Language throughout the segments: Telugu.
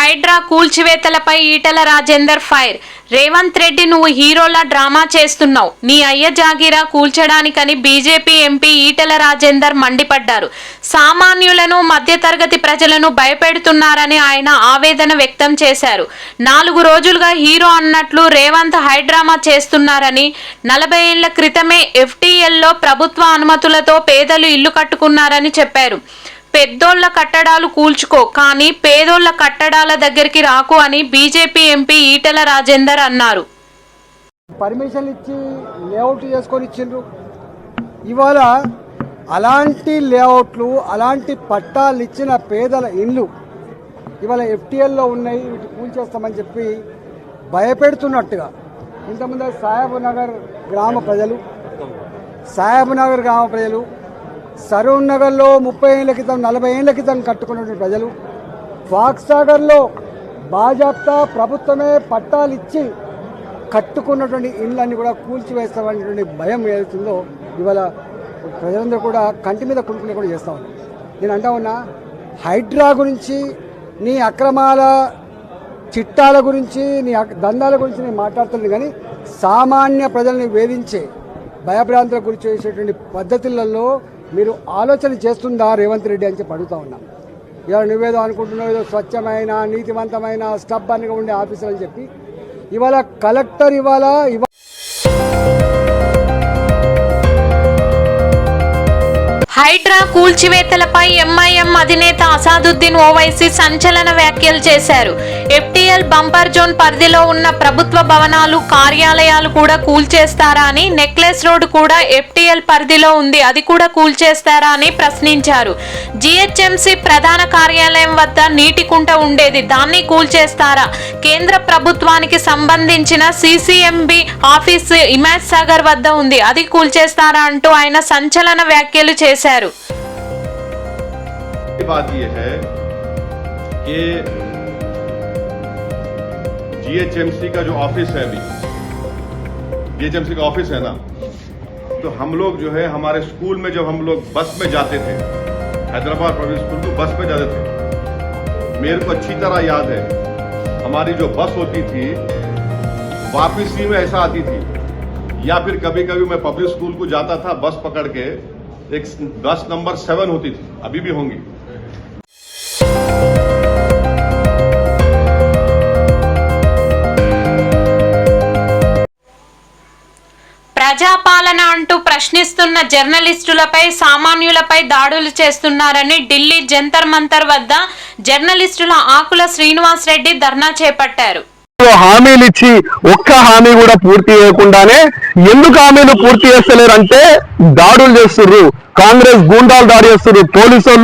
హైడ్రా కూల్చివేతలపై ఈటల రాజేందర్ ఫైర్. రేవంత్ రెడ్డి నువ్వు హీరోలా డ్రామా చేస్తున్నావు. నీ అయ్య జాగీరా కూల్చడానికని బీజేపీ ఎంపీ ఈటల రాజేందర్ మండిపడ్డారు. సామాన్యులను మధ్యతరగతి ప్రజలను భయపెడుతున్నారని ఆయన ఆవేదన వ్యక్తం చేశారు. నాలుగు రోజులుగా హీరో అన్నట్లు రేవంత్ హైడ్రామా చేస్తున్నారని నలభై ఏళ్ళ క్రితమే ఎఫ్టీఎల్లో ప్రభుత్వ అనుమతులతో పేదలు ఇల్లు కట్టుకున్నారని చెప్పారు. పెద్దోళ్ళ కట్టడాలు కూల్చుకో కానీ పేదోళ్ళ కట్టడాల దగ్గరికి రాకు అని బీజేపీ ఎంపీ ఈటల రాజేందర్ అన్నారు. పర్మిషన్ ఇచ్చి లేఅవుట్ చేసుకొని ఇచ్చిండ్రు. ఇవాళ అలాంటి లేఅవుట్లు అలాంటి పట్టాలు ఇచ్చిన పేదల ఇల్లు ఇవాళ ఎఫ్టీఎల్లో ఉన్నాయి వీటి కూల్చేస్తామని చెప్పి భయపెడుతున్నట్టుగా. ఇంతకుముందు సాహెబ్ నగర్ గ్రామ ప్రజలు సాహెబ్ నగర్ గ్రామ ప్రజలు సరూర్ నగర్లో ముప్పై ఏళ్ళ క్రితం నలభై ఏళ్ళ క్రితం కట్టుకున్నటువంటి ప్రజలు ఫాక్సాగర్లో బాజాప్తా ప్రభుత్వమే పట్టాలు ఇచ్చి కట్టుకున్నటువంటి ఇళ్ళన్ని కూడా కూల్చివేస్తామనేటువంటి భయం ఏదైతుందో ఇవాళ ప్రజలందరూ కూడా కంటి మీద కుడుకునే కూడా చేస్తా ఉన్నారు. నేను అంటా ఉన్నా హైడ్రా గురించి నీ అక్రమాల చిట్టాల గురించి నీ దందాల గురించి నేను మాట్లాడుతున్నాను కానీ సామాన్య ప్రజల్ని వేధించే భయభ్రాంతులకు గురి చేసేటువంటి పద్ధతులలో మీరు ఆలోచన చేస్తుందా రేవంత్ రెడ్డి అని చెప్పి అడుగుతా ఉన్నాం. ఇవాళ నువ్వేదో అనుకుంటున్నావు ఏదో స్వచ్ఛమైన నీతివంతమైన స్టబ్బన్గా ఉండే ఆఫీసర్ అని చెప్పి. ఇవాళ కలెక్టర్ ఇవాళ ఇవాళ హైడ్రా కూల్చివేతలపై ఎంఐఎం అధినేత అసాదుద్దీన్ ఓవైసీ సంచలన వ్యాఖ్యలు చేశారు. ఎఫ్టీఎల్ బంపర్ జోన్ పరిధిలో ఉన్న ప్రభుత్వ భవనాలు కార్యాలయాలు కూడా కూల్చేస్తారా అని నెక్లెస్ రోడ్ కూడా ఎఫ్టీఎల్ పరిధిలో ఉంది అది కూడా కూల్చేస్తారా అని ప్రశ్నించారు. జిహెచ్ఎంసీ ప్రధాన కార్యాలయం వద్ద నీటి కుంట ఉండేది దాన్ని కూల్చేస్తారా? కేంద్ర ప్రభుత్వానికి సంబంధించిన సిసిఎంబి ఆఫీస్ ఇమాజ్ సాగర్ వద్ద ఉంది అది కూల్చేస్తారా అంటూ ఆయన సంచలన వ్యాఖ్యలు చేశారు. की बात यह है जीएचएमसी का जो ऑफ़िस है अभी जीएचएमसी का ऑफ़िस है ना तो हम लोग जो है, हमारे स्कूल में जब हम लोग बस में जाते थे, हैदराबाद पब्लिक स्कूल को बस में जाते थे, मेरे को अच्छी तरह याद है, हमारी जो बस होती थी, वापसी में ऐसा आती थी, या फिर कभी कभी मैं पब्लिक स्कूल को जाता था बस पकड़ के एक बस नंबर सेवन होती थी अभी भी होंगी ప్రజాపాలన అంటూ ప్రశ్నిస్తున్న జర్నలిస్టులపై సామాన్యులపై దాడులు చేస్తున్నారని ఢిల్లీ జంతర్ మంతర్ వద్ద జర్నలిస్టుల ఆకుల శ్రీనివాస్ రెడ్డి ధర్నా చేపట్టారు హామీలు ఇచ్చి ఒక్క హామీ కూడా పూర్తి చేయకుండానే ఎందుకు హామీలు పూర్తి చేస్తలేరు అంటే దాడులు చేస్తుర్రు. కాంగ్రెస్ గూండాలు దాడి చేస్తుర్రు. పోలీసు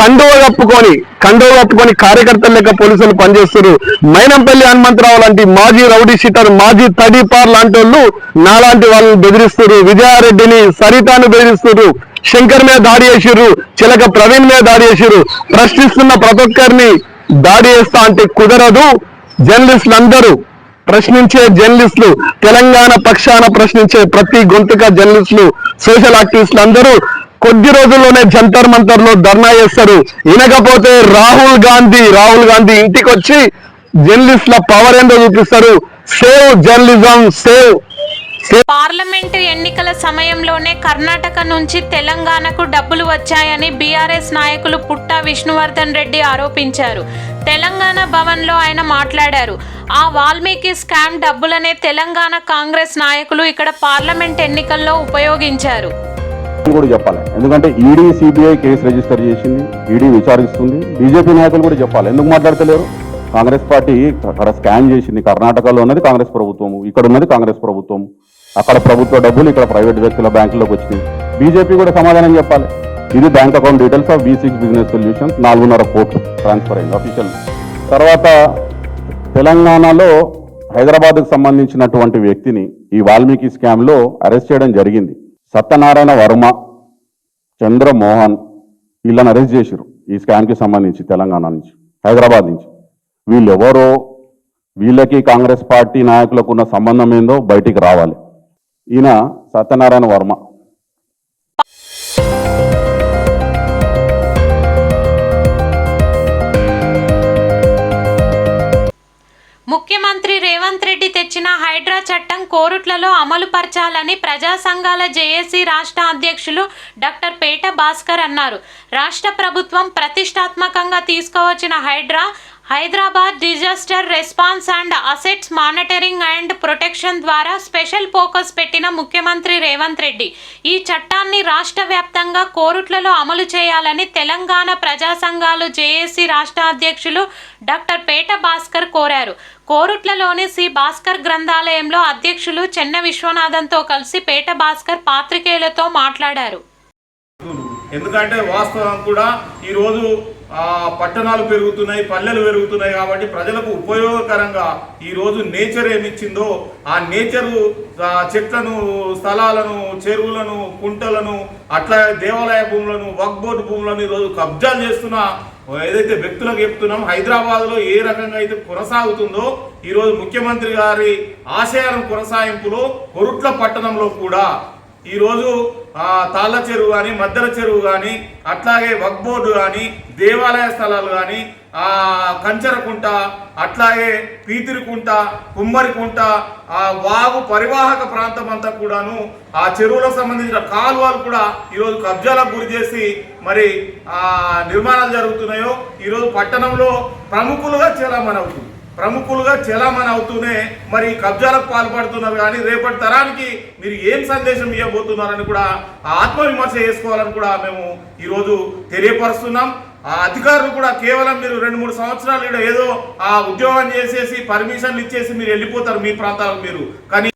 కండువ కప్పుకొని కండువ కప్పుకొని కార్యకర్తల లెక్క పోలీసులు పనిచేస్తున్నారు మైనంపల్లి హనుమంతరావు లాంటి మాజీ రౌడీ షీటర్ మాజీ తడిపార్ లాంటి వాళ్ళు నాలాంటి వాళ్ళని బెదిరిస్తున్నారు విజయారెడ్డిని సరితాను బెదిరిస్తున్నారు శంకర్ మీద దాడి చేసిర్రు. చిలక ప్రవీణ్ మీద దాడి చేసిర్రు. ప్రశ్నిస్తున్న ప్రతి ఒక్కరిని దాడి చేస్తా అంటే కుదరదు. జర్నలిస్టులు అందరూ ప్రశ్నించే జర్నలిస్టులు తెలంగాణ పక్షాన ప్రశ్నించే ప్రతి గొంతుక జర్నలిస్టులు సోషల్ యాక్టివిస్టులు అందరూ కొద్ది రోజుల్లోనే జంతర్ మంతర్లో ధర్నా చేస్తారు. వినకపోతే రాహుల్ గాంధీ రాహుల్ గాంధీ ఇంటికి వచ్చి జర్నలిస్టుల పవర్ ఏందో చూపిస్తారు. సేవ్ జర్నలిజం సేవ్ పార్లమెంటు ఎన్నికల సమయంలోనే కర్ణాటక నుంచి తెలంగాణకు డబ్బులు వచ్చాయని బీఆర్ఎస్ నాయకులు పుట్ట విష్ణువర్ధన్ రెడ్డి ఆరోపించారు. తెలంగాణ భవన్లో ఆయన మాట్లాడారు. ఆ వాల్మీకి స్కామ్ డబ్బులనే తెలంగాణ కాంగ్రెస్ నాయకులు ఇక్కడ పార్లమెంట్ ఎన్నికల్లో ఉపయోగించారు. కూడా చెప్పాలి. ఎందుకంటే ఈడీ సిబిఐ కేసు రిజిస్టర్ చేసింది ఈడీ విచారిస్తుంది బీజేపీ నాయకులు కూడా చెప్పాలి. ఎందుకు మాట్లాడతలేరు? కాంగ్రెస్ పార్టీ అక్కడ స్కాన్ చేసింది. కర్ణాటకలో ఉన్నది కాంగ్రెస్ ప్రభుత్వం ఇక్కడ ఉన్నది కాంగ్రెస్ ప్రభుత్వం అక్కడ ప్రభుత్వ డబ్బులు ఇక్కడ ప్రైవేట్ వ్యక్తుల బ్యాంకులోకి వచ్చినాయి. బీజేపీ కూడా సమాధానం చెప్పాలి. ఇది bank account details of B six business solutions నాలుగున్నర కోట్లు ట్రాన్స్ఫర్ అయింది అఫీషియల్ తర్వాత తెలంగాణలో హైదరాబాద్కు సంబంధించినటువంటి వ్యక్తిని ఈ వాల్మీకి స్కామ్లో అరెస్ట్ చేయడం జరిగింది. సత్యనారాయణ వర్మ చంద్రమోహన్ వీళ్ళని అరెస్ట్ చేశారు ఈ స్కామ్కి సంబంధించి తెలంగాణ నుంచి హైదరాబాద్ నుంచి. వీళ్ళెవరో వీళ్ళకి కాంగ్రెస్ పార్టీ నాయకులకు ఉన్న సంబంధం ఏందో బయటికి రావాలి. ఈయన సత్యనారాయణ వర్మ. ముఖ్యమంత్రి రేవంత్ రెడ్డి తెచ్చిన హైడ్రా చట్టం కోరుట్లలో అమలు పరచాలని ప్రజా సంఘాల జేఏసీ రాష్ట్ర అధ్యక్షులు డాక్టర్ పేట భాస్కర్ అన్నారు. రాష్ట్ర ప్రభుత్వం ప్రతిష్టాత్మకంగా తీసుకువచ్చిన HYDRAA Hyderabad disaster response and assets monitoring and protection ద్వారా స్పెషల్ ఫోకస్ పెట్టిన ముఖ్యమంత్రి రేవంత్ రెడ్డి ఈ చట్టాన్ని రాష్ట్ర వ్యాప్తంగా కోరుట్లలో అమలు చేయాలని తెలంగాణ ప్రజా సంఘాలు జేఏసీ రాష్ట్ర అధ్యక్షులు డాక్టర్ పేట భాస్కర్ కోరారు. కోరుట్లలోని శ్రీ భాస్కర్ గ్రంథాలయంలో అధ్యక్షులు చెన్న విశ్వనాథన్తో కలిసి పేట భాస్కర్ పాత్రికేయులతో మాట్లాడారు. ఎందుకంటే వాస్తవం కూడా ఈరోజు పట్టణాలు పెరుగుతున్నాయి పల్లెలు పెరుగుతున్నాయి కాబట్టి ప్రజలకు ఉపయోగకరంగా ఈరోజు నేచర్ ఏమిచ్చిందో ఆ నేచరు చెట్లను స్థలాలను చెరువులను కుంటలను అట్లా దేవాలయ భూములను వక్ బోర్డు భూములను ఈరోజు కబ్జాలు చేస్తున్న ఏదైతే వ్యక్తులకు చెప్తున్నాం హైదరాబాద్లో ఏ రకంగా అయితే కొనసాగుతుందో ఈరోజు ముఖ్యమంత్రి గారి ఆశయాలను కొనసాగింపులో కొరుట్ల పట్టణంలో కూడా ఈరోజు తాళ్ళ చెరువు కానీ మద్దెల చెరువు కానీ అట్లాగే వక్ బోర్డు కానీ దేవాలయ స్థలాలు కానీ ఆ కంచరకుంట అట్లాగే పీతిరికుంట కుమ్మరికుంట ఆ వాగు పరివాహక ప్రాంతం అంతా కూడాను ఆ చెరువులకు సంబంధించిన కాలువలు కూడా ఈరోజు కబ్జాలకు గురి చేసి మరి ఆ నిర్మాణాలు జరుగుతున్నాయో ఈరోజు పట్టణంలో ప్రముఖులుగా చలామణి అవుతుంది ప్రముఖులుగా చలామణి అవుతూనే మరి కబ్జాలకు పాల్పడుతున్నారు కానీ రేపటి తరానికి మీరు ఏం సందేశం ఇవ్వబోతున్నారని కూడా ఆ ఆత్మవిమర్శ చేసుకోవాలని కూడా మేము ఈరోజు తెలియపరుస్తున్నాం. ఆ అధికారులు కూడా కేవలం మీరు రెండు మూడు సంవత్సరాలు ఏదో ఆ ఉద్యోగం చేసేసి పర్మిషన్లు ఇచ్చేసి మీరు వెళ్ళిపోతారు మీ ప్రాంతాలకు మీరు. కానీ